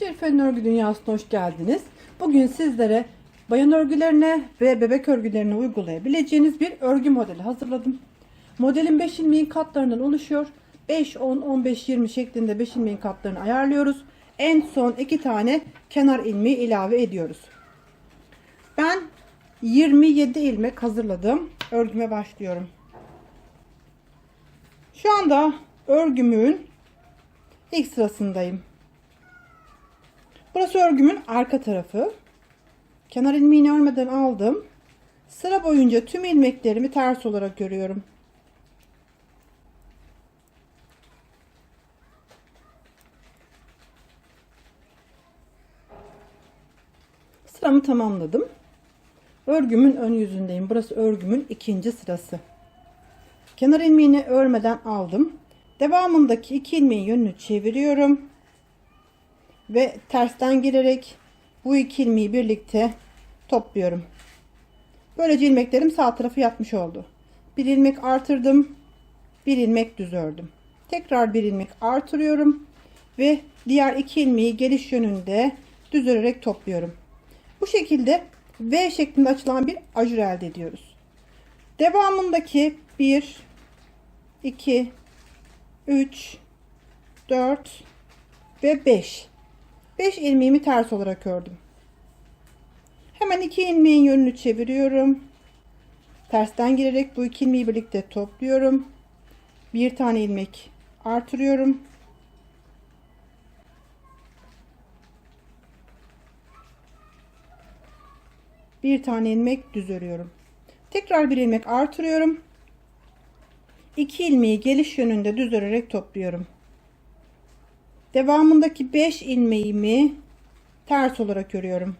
Şerife'nin örgü dünyasına hoş geldiniz. Bugün sizlere bayan örgülerine ve bebek örgülerine uygulayabileceğiniz bir örgü modeli hazırladım. Modelin 5 ilmeğin katlarından oluşuyor. 5, 10, 15, 20 şeklinde 5 ilmeğin katlarını ayarlıyoruz. En son 2 tane kenar ilmeği ilave ediyoruz. Ben 27 ilmek hazırladım. Örgüme başlıyorum. Şu anda örgümün ilk sırasındayım. Burası örgümün arka tarafı. Kenar ilmeğini örmeden aldım. Sıra boyunca tüm ilmeklerimi ters olarak örüyorum. Sıramı tamamladım. Örgümün ön yüzündeyim. Burası örgümün ikinci sırası. Kenar ilmeğini örmeden aldım. Devamındaki iki ilmeğin yönünü çeviriyorum. Ve tersten girerek bu iki ilmeği birlikte topluyorum. Böylece ilmeklerim sağ tarafı yatmış oldu. Bir ilmek artırdım. Bir ilmek düz ördüm. Tekrar bir ilmek artırıyorum. Ve diğer iki ilmeği geliş yönünde düz örerek topluyorum. Bu şekilde V şeklinde açılan bir ajur elde ediyoruz. Devamındaki 1, 2, 3, 4 ve 5. 5 ilmeğimi ters olarak ördüm. Hemen iki ilmeğin yönünü çeviriyorum. Tersten girerek bu iki ilmeği birlikte topluyorum. Bir tane ilmek artırıyorum. Bir tane ilmek düz örüyorum. Tekrar bir ilmek artırıyorum. 2 ilmeği geliş yönünde düz örerek topluyorum. Devamındaki 5 ilmeğimi ters olarak örüyorum.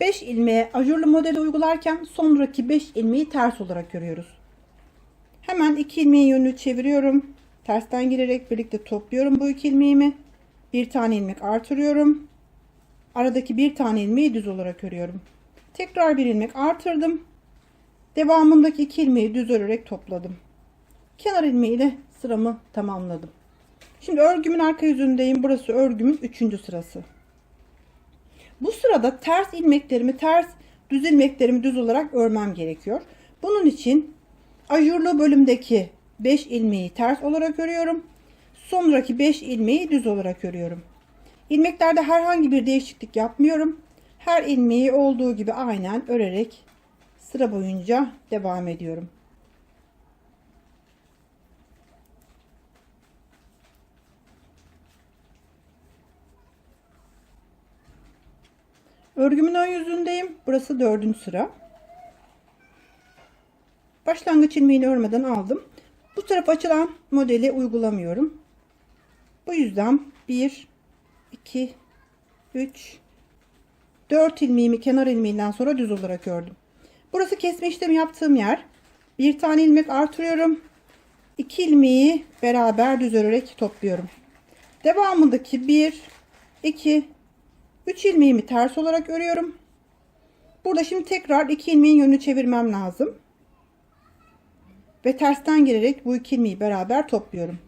5 ilmeğe ajurlu modeli uygularken sonraki 5 ilmeği ters olarak örüyoruz. Hemen 2 ilmeğin yönünü çeviriyorum. Tersten girerek birlikte topluyorum bu iki ilmeğimi. Bir tane ilmek artırıyorum. Aradaki bir tane ilmeği düz olarak örüyorum. Tekrar bir ilmek artırdım. Devamındaki iki ilmeği düz örerek topladım. Kenar ilmeği ile sıramı tamamladım. Şimdi örgümün arka yüzündeyim. Burası örgümün üçüncü sırası. Bu sırada ters ilmeklerimi ters, düz ilmeklerimi düz olarak örmem gerekiyor. Bunun için ajurlu bölümdeki 5 ilmeği ters olarak örüyorum. Sonraki 5 ilmeği düz olarak örüyorum. İlmeklerde herhangi bir değişiklik yapmıyorum. Her ilmeği olduğu gibi aynen örerek sıra boyunca devam ediyorum. Örgümün ön yüzündeyim. Burası dördüncü sıra. Başlangıç ilmeğini örmeden aldım. Bu taraf açılan modeli uygulamıyorum. Bu yüzden 1, 2, 3, 4 ilmeğimi kenar ilmeğinden sonra düz olarak ördüm. Burası kesme işlemi yaptığım yer. Bir tane ilmek artırıyorum. 2 ilmeği beraber düz örerek topluyorum. Devamındaki 1, 2, 3 ilmeğimi ters olarak örüyorum. Burada şimdi tekrar 2 ilmeğin yönünü çevirmem lazım. Ve tersten girerek bu iki ilmeği beraber topluyorum.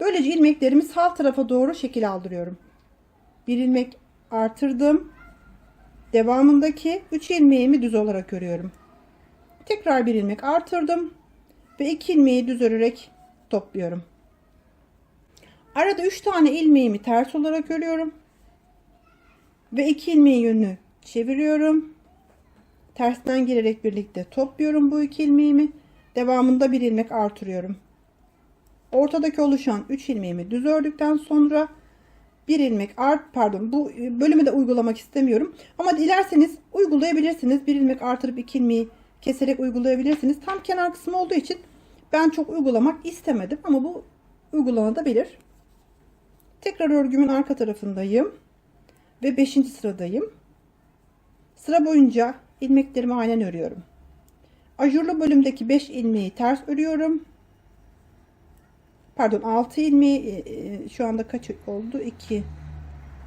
Böylece ilmeklerimi sağ tarafa doğru şekil aldırıyorum. Bir ilmek artırdım. Devamındaki 3 ilmeğimi düz olarak örüyorum. Tekrar bir ilmek artırdım ve 2 ilmeği düz örerek topluyorum. Arada 3 tane ilmeğimi ters olarak örüyorum. Ve 2 ilmeği yönünü çeviriyorum. Tersten girerek birlikte topluyorum bu iki ilmeğimi. Devamında bir ilmek artırıyorum. Ortadaki oluşan 3 ilmeğimi düz ördükten sonra bir ilmek art pardon bu bölümü de uygulamak istemiyorum. Ama dilerseniz uygulayabilirsiniz. Bir ilmek artırıp iki ilmeği keserek uygulayabilirsiniz. Tam kenar kısmı olduğu için ben çok uygulamak istemedim ama bu uygulanabilir. Tekrar örgümün arka tarafındayım ve 5. sıradayım. Sıra boyunca ilmeklerimi aynen örüyorum. Ajurlu bölümdeki 5 ilmeği ters örüyorum. Pardon 6 ilmeği şu anda kaç oldu? 2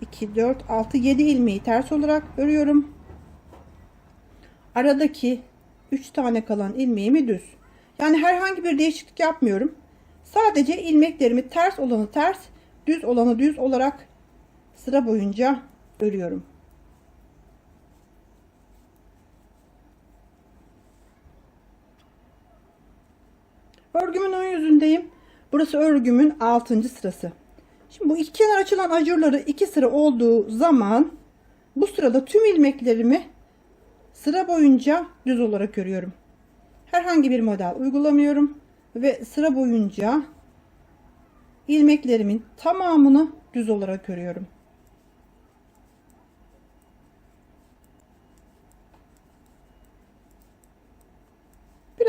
2 4 6 7 ilmeği ters olarak örüyorum. Aradaki 3 tane kalan ilmeğimi düz. Yani herhangi bir değişiklik yapmıyorum. Sadece ilmeklerimi ters olanı ters, düz olanı düz olarak sıra boyunca örüyorum. Örgümün ön yüzündeyim. Burası örgümün 6. sırası. Şimdi bu iki kenar açılan ajurları iki sıra olduğu zaman bu sırada tüm ilmeklerimi sıra boyunca düz olarak örüyorum. Herhangi bir model uygulamıyorum ve sıra boyunca ilmeklerimin tamamını düz olarak örüyorum.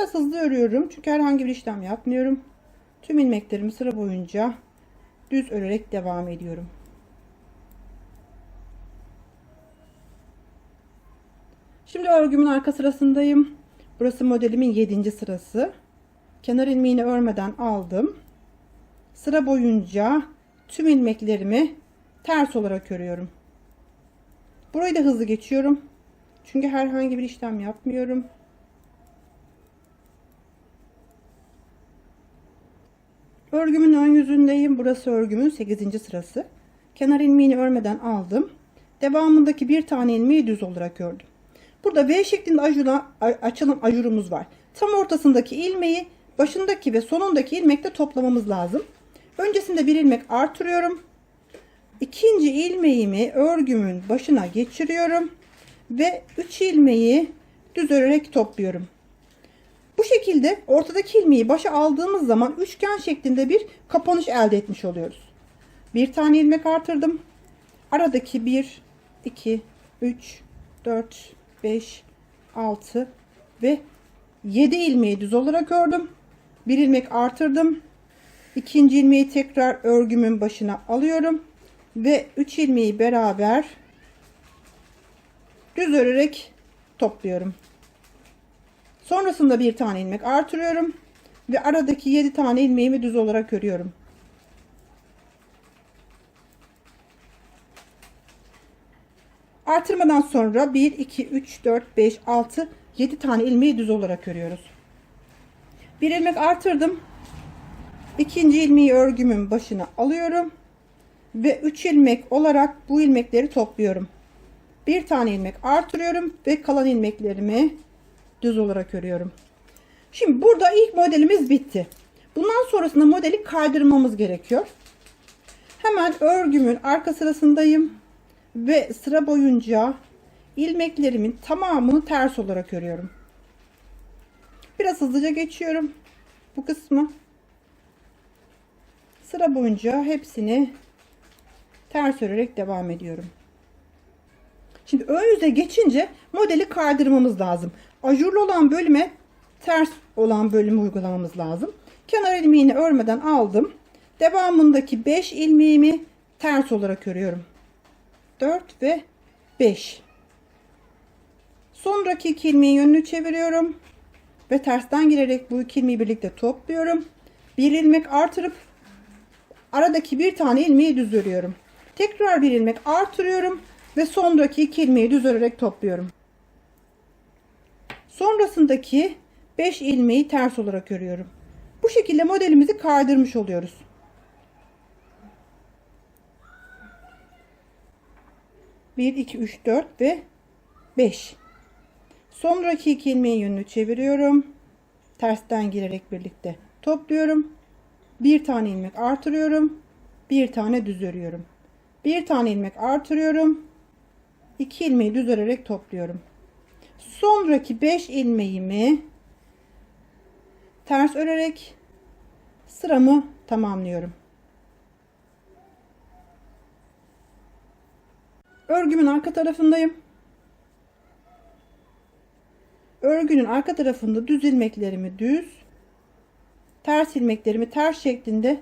Biraz hızlı örüyorum çünkü herhangi bir işlem yapmıyorum. Tüm ilmeklerimi sıra boyunca düz örerek devam ediyorum. Şimdi örgümün arka sırasındayım. Burası modelimin 7. sırası. Kenar ilmeğini örmeden aldım. Sıra boyunca tüm ilmeklerimi ters olarak örüyorum. Burayı da hızlı geçiyorum. Çünkü herhangi bir işlem yapmıyorum. Örgümün ön yüzündeyim. Burası örgümün 8. sırası. Kenar ilmeğini örmeden aldım. Devamındaki bir tane ilmeği düz olarak ördüm. Burada V şeklinde ajura, açılım ajurumuz var. Tam ortasındaki ilmeği başındaki ve sonundaki ilmekle toplamamız lazım. Öncesinde bir ilmek artırıyorum. İkinci ilmeğimi örgümün başına geçiriyorum ve 3 ilmeği düz örerek topluyorum. Bu şekilde ortadaki ilmeği başa aldığımız zaman üçgen şeklinde bir kapanış elde etmiş oluyoruz. Bir tane ilmek artırdım. Aradaki 1, 2, 3, 4, 5, 6 ve 7 ilmeği düz olarak ördüm. Bir ilmek artırdım. İkinci ilmeği tekrar örgümün başına alıyorum. Ve 3 ilmeği beraber düz örerek topluyorum. Sonrasında bir tane ilmek artırıyorum. Ve aradaki 7 tane ilmeğimi düz olarak örüyorum. Artırmadan sonra 1, 2, 3, 4, 5, 6, 7 tane ilmeği düz olarak örüyoruz. Bir ilmek artırdım. İkinci ilmeği örgümün başına alıyorum. Ve 3 ilmek olarak bu ilmekleri topluyorum. Bir tane ilmek artırıyorum ve kalan ilmeklerimi düz olarak örüyorum. Şimdi burada ilk modelimiz bitti. Bundan sonrasında modeli kaydırmamız gerekiyor. Hemen örgümün arka sırasındayım ve sıra boyunca ilmeklerimin tamamını ters olarak örüyorum. Biraz hızlıca geçiyorum bu kısmı. Sıra boyunca hepsini ters örerek devam ediyorum. Şimdi ön yüze geçince modeli kaydırmamız lazım. Ajurlu olan bölüme ters olan bölümü uygulamamız lazım. Kenar ilmeğini örmeden aldım. Devamındaki 5 ilmeğimi ters olarak örüyorum. 4 ve 5. Sonraki iki ilmeği yönünü çeviriyorum. Ve tersten girerek bu iki ilmeği birlikte topluyorum. Bir ilmek artırıp aradaki bir tane ilmeği düz örüyorum. Tekrar bir ilmek artırıyorum ve sonraki iki ilmeği düz örerek topluyorum. Sonrasındaki 5 ilmeği ters olarak örüyorum. Bu şekilde modelimizi kaydırmış oluyoruz. Bir, iki, üç, dört ve beş. Sonraki iki ilmeği yönünü çeviriyorum. Tersten girerek birlikte topluyorum. Bir tane ilmek artırıyorum. Bir tane düz örüyorum. Bir tane ilmek artırıyorum. 2 ilmeği düz örerek topluyorum. Sonraki 5 ilmeğimi ters örerek sıramı tamamlıyorum. Örgümün arka tarafındayım. Örgünün arka tarafında düz ilmeklerimi düz, ters ilmeklerimi ters şeklinde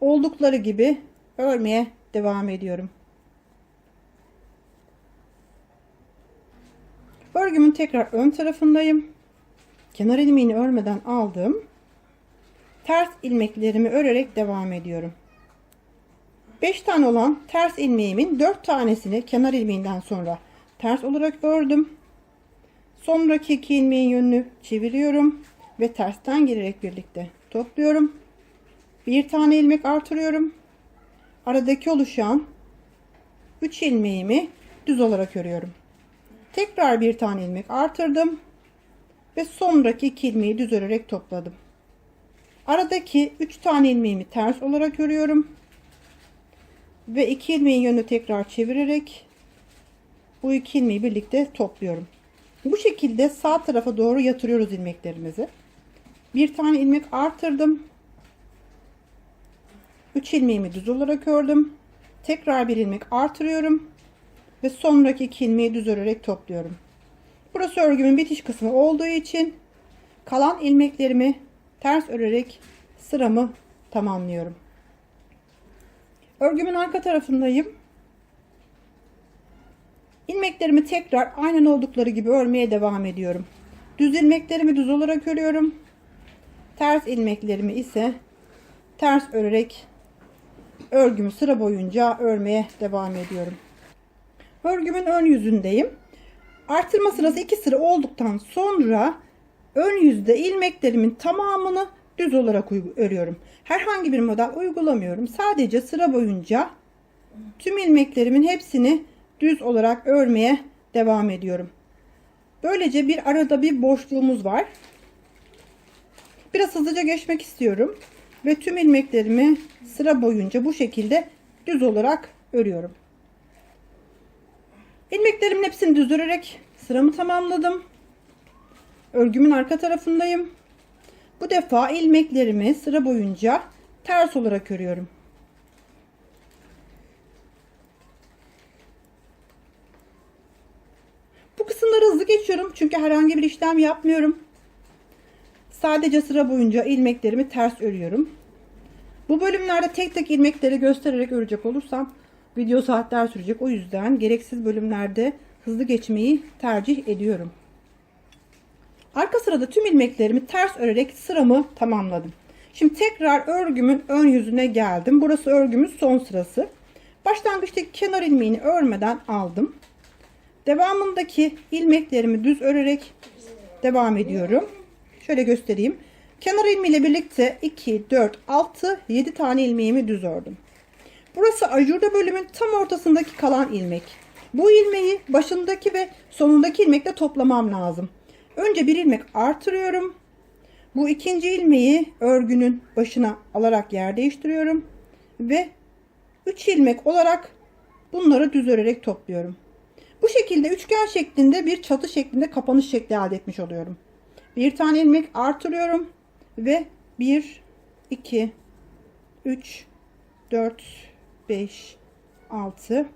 oldukları gibi örmeye devam ediyorum. Örgümün tekrar ön tarafındayım. Kenar ilmeğini örmeden aldım. Ters ilmeklerimi örerek devam ediyorum. 5 tane olan ters ilmeğimin 4 tanesini kenar ilmeğinden sonra ters olarak ördüm. Sonraki iki ilmeğin yönünü çeviriyorum ve tersten girerek birlikte topluyorum. Bir tane ilmek artırıyorum. Aradaki oluşan 3 ilmeğimi düz olarak örüyorum. Tekrar bir tane ilmek artırdım ve sonraki iki ilmeği düz örerek topladım. Aradaki 3 tane ilmeğimi ters olarak örüyorum. Ve iki ilmeğin yönünü tekrar çevirerek bu iki ilmeği birlikte topluyorum. Bu şekilde sağ tarafa doğru yatırıyoruz ilmeklerimizi. Bir tane ilmek artırdım. 3 ilmeğimi düz olarak ördüm. Tekrar bir ilmek artırıyorum ve sonraki iki ilmeği düz örerek topluyorum. Burası örgümün bitiş kısmı olduğu için kalan ilmeklerimi ters örerek sıramı tamamlıyorum. Örgümün arka tarafındayım. İlmeklerimi tekrar aynen oldukları gibi örmeye devam ediyorum. Düz ilmeklerimi düz olarak örüyorum. Ters ilmeklerimi ise ters örerek örgümü sıra boyunca örmeye devam ediyorum. Örgümün ön yüzündeyim. Artırma sırası 2 sıra olduktan sonra ön yüzde ilmeklerimin tamamını düz olarak örüyorum. Herhangi bir model uygulamıyorum. Sadece sıra boyunca tüm ilmeklerimin hepsini düz olarak örmeye devam ediyorum. Böylece bir arada bir boşluğumuz var. Biraz hızlıca geçmek istiyorum ve tüm ilmeklerimi sıra boyunca bu şekilde düz olarak örüyorum. İlmeklerimin hepsini düz örerek sıramı tamamladım. Örgümün arka tarafındayım. Bu defa ilmeklerimi sıra boyunca ters olarak örüyorum. Bu kısımları hızlı geçiyorum çünkü herhangi bir işlem yapmıyorum. Sadece sıra boyunca ilmeklerimi ters örüyorum. Bu bölümlerde tek tek ilmekleri göstererek örecek olursam video saatler sürecek. O yüzden gereksiz bölümlerde hızlı geçmeyi tercih ediyorum. Arka sırada tüm ilmeklerimi ters örerek sıramı tamamladım. Şimdi tekrar örgümün ön yüzüne geldim. Burası örgümün son sırası. Başlangıçtaki kenar ilmeğini örmeden aldım. Devamındaki ilmeklerimi düz örerek devam ediyorum. Şöyle göstereyim. Kenar ilmeğiyle birlikte 2, 4, 6, 7 tane ilmeğimi düz ördüm. Burası ajurda bölümün tam ortasındaki kalan ilmek. Bu ilmeği başındaki ve sonundaki ilmekle toplamam lazım. Önce bir ilmek artırıyorum. Bu ikinci ilmeği örgünün başına alarak yer değiştiriyorum. Ve 3 ilmek olarak bunları düz örerek topluyorum. Bu şekilde üçgen şeklinde bir çatı şeklinde kapanış şekli elde etmiş oluyorum. Bir tane ilmek artırıyorum ve 1 2 3 4 5 6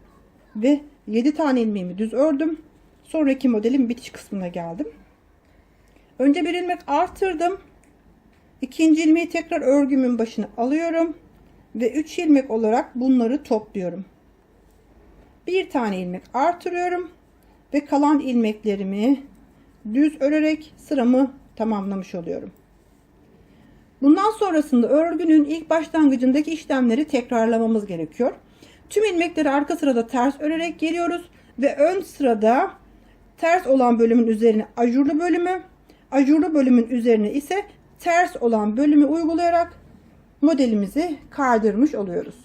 ve 7 tane ilmeğimi düz ördüm. Sonraki modelin bitiş kısmına geldim. Önce bir ilmek artırdım. İkinci ilmeği tekrar örgümün başına alıyorum ve 3 ilmek olarak bunları topluyorum. Bir tane ilmek artırıyorum ve kalan ilmeklerimi düz örerek sıramı tamamlamış oluyorum. Bundan sonrasında örgünün ilk başlangıcındaki işlemleri tekrarlamamız gerekiyor. Tüm ilmekleri arka sırada ters örerek geliyoruz ve ön sırada ters olan bölümün üzerine ajurlu bölümü, ajurlu bölümün üzerine ise ters olan bölümü uygulayarak modelimizi kaydırmış oluyoruz.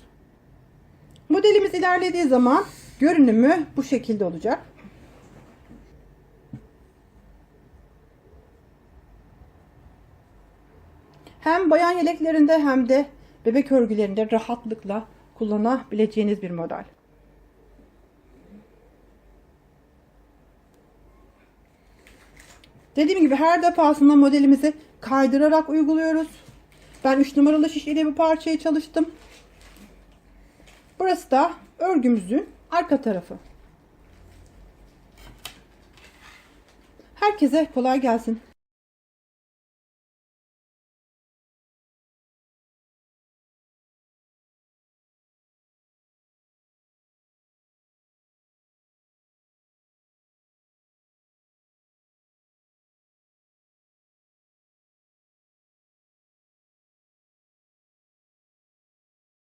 Modelimiz ilerlediği zaman görünümü bu şekilde olacak. Hem bayan yeleklerinde hem de bebek örgülerinde rahatlıkla kullanabileceğiniz bir model. Dediğim gibi her defasında modelimizi kaydırarak uyguluyoruz. Ben 3 numaralı şiş ile bu parçayı çalıştım. Burası da örgümüzün arka tarafı. Herkese kolay gelsin.